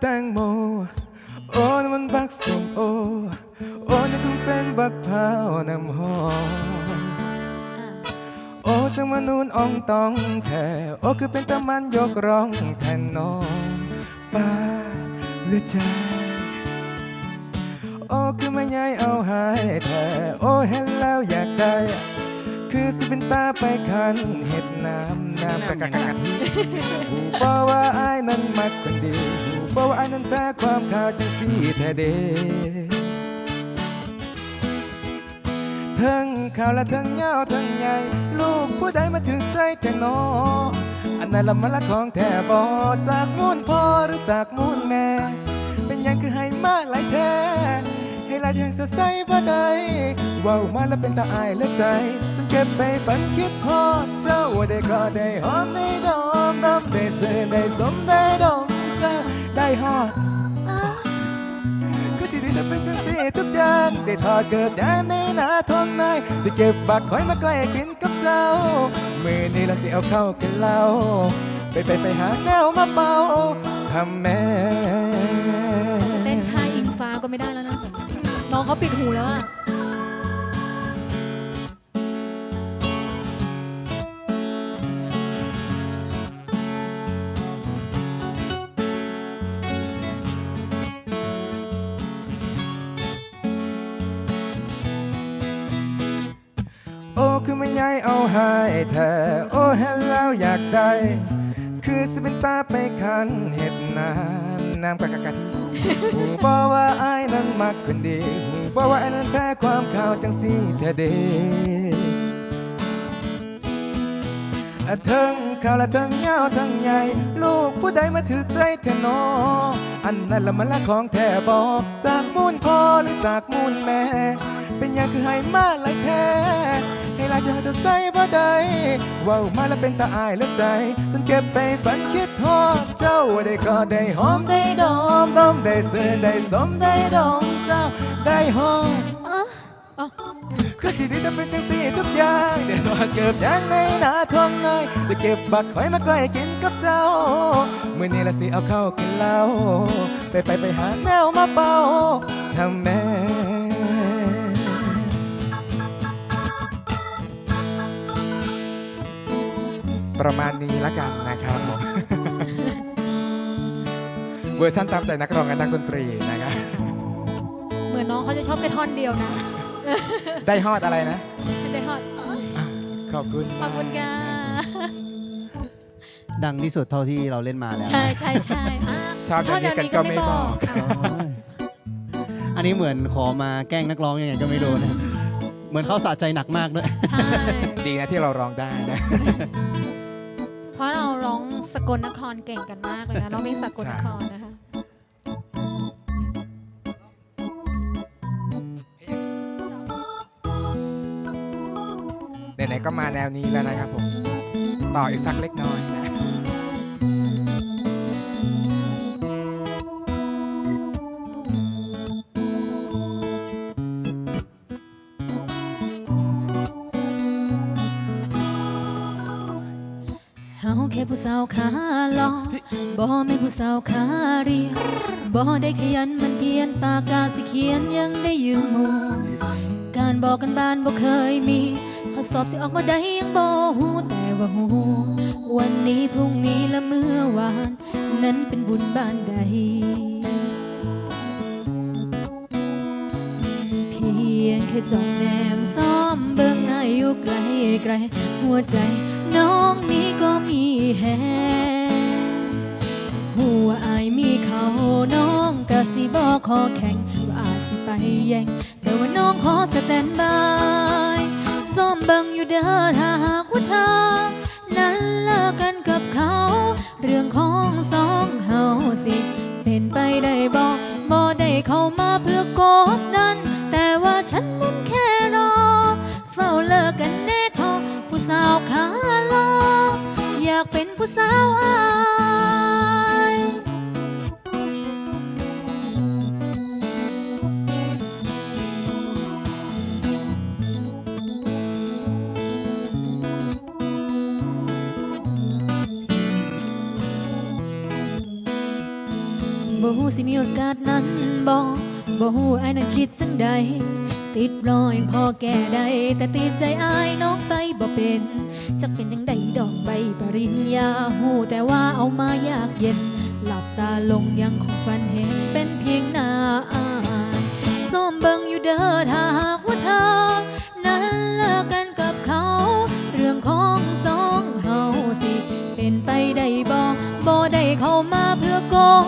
แตงโม โอ้นั่นมันบักส้มโอ โอ้นี่คงเป็นบักพร้าวน้ำหอมอ่าโอ้จังมานูนอ่องตองแท้โอ้คือเป็นตะมันยกร้องแทนน้องป้าเหลือใจ โอ้คือไม่ใหญ่เอาหายแท้โอ้เห็นแล้วอยากได้ คือสิเป็นตาไปคันเห็ดน้ำน้ำกะกะกะกะหูบอกว่าอายนั้นมักคนดีหูบอกว่าอายนั้นแพ้ความขาวจังสีแท้เดทั้งข่าวและทั้งยาวทั้งใหญ่ลูกผู้ใดมาถึงใจแท้นออันนั้นละมันละของแท้บอจากมูลพ่อหรือจากมูลแม่ เป็นยังคือให้มาหลายแท้ให้หลายอย่างจะใส่บ่ได้เว้ามาแล้วเป็นตาอายและใจ ก็บไปฝันคิดพอเจ้าได้ก็ได้หอมได้ดอมดำได้ซื่อได้สมได้ดมเจ้าได้ฮอดก็ที่ได้เป็นจังสีทุกอย่างได้ทอดเกิดแดนในหนาทนในได้เก็บบักคอยมาใกล้กินกับเจ้า มือนี้ละสิเอาเข้ากันเล่าไปไปไปหาแนวมาเป่าทำแม่เต้นท่าอิงฟ้าก็ไม่ได้แล้วนะน้องเขาปิดหูแล้วอะ โอ้คือไม่ใหญ่เอาหายแท้โอ้เห็นแล้วอยากได้ คือสิเป็นตาไปคันเห็ดน้ำน้ำกะกะกะทิหูบอกว่าไอายนั้นมักคนดีหูบอกว่าไอายนั้นแพ้ความขาวจังสีแท้เดอะทั้งข่าวและทั้งยาวทั้งใหญ่ ลูกผู้ใดมาถือใจแทนออันนั้นละมันละของแท้บอกจากมูลพ่อหรือจากมูลแม่ เป็นหยังคือให้มาหลายแท้ ลายอย่างจะใส่บ่ได้ว้ามาแล้วเป็นตาอายและใจจนเก็บไปฝันคิดทอดเจ้าได้ก็ได้หอมได้ดอมดมได้ซื่อได้สมได้ดมเจ้าได้หอมอะอ๋อคือที่จะเป็นจังสีทุกอย่างเดี๋ยวเก็บอย่างในหน้าทองน้อยเดี๋ยวเก็บบักหอยมาใกล้กินกับเจ้าเมื่อนี้ละสิเอาเข้ากินเหล้าไปไปไปหาแนวมาเป่าทำแม่ ประมาณนี้ละกันนะครับผมเวอร์ชันตามใจนักร้องและนักดนตรีนะครับ เหมือนน้องเขาจะชอบแค่ท่อนเดียวนะ ได้ฮอดอะไรนะไม่ได้ท่อนอ๋ออะขอบคุณขอบคุณมากค่ะดังที่สุดเท่าที่เราเล่นมาแล้ว ใช่ใช่ใช่อะชอบอย่างนี้กันก็ไม่บอก ค่ะโอ้ยอันนี้เหมือนขอมาแกล้งนักร้องยังไงก็ไม่รู้นะ เหมือนเขาสะใจหนักมากด้วย ใช่ ดีนะที่เราร้องได้นะ เพราะเราร้องสกลนครเก่งกันมากเลยนะร้องเพลงสกลนครนะคะ ไหนๆก็มาแนวนี้แล้วนะครับผม ต่ออีกสักเล็กน้อยนะ ค่ผู้สาวขาหลอบ่แม่นผู้สาวขาเรียนบ่ได้ขยันมันเพียนปากกาสิเขียนยังได้ยืมหมู่การบอกกันบ้านบ่เคยมีข้อสอบสิออกมาได้ยังบ่ฮู้แต่ว่าฮู้วันนี้พรุ่งนี้และเมื่อวาน นั้นเป็นบุญบ้านใด เพียงแค่จ้องแนมซ้อมเบิ่งอายุไกลไกลหัวใจน้องนี้ ก็มีแฮงหัวอายมีเขาน้องกะสิบอกขอแข่งว่าอาจสิไปแย่งแต่ว่าน้องขอสแตนบายซ้อมบังอยู่เด้อถ้าหากว่าเธอนั้นเลิกกันกับเขา เรื่องของสองเฮาสิากเป็นผู้สาวอายบ่ฮู้สิมีโอกาสนั้นบ่บ่ฮู้ไอ้นั้นคิดจังใดติดรอยพอแก่ได้ แต่ติดใจอายน้องไปบ่เป็น จักเป็นจังใดดอกใบปริญญาฮู้แต่ว่าเอามายากเย็น หลับตาลงยังคงฝันเห็นเป็นเพียงหน้าอายซ้อมเบิงอยู่เด้อถ้าหากว่าเธอ นั้นเลิกกันกับเขา เรื่องของสองเฮาสิ เป็นไปได้บ่บ่ได้เข้ามาเพื่อกด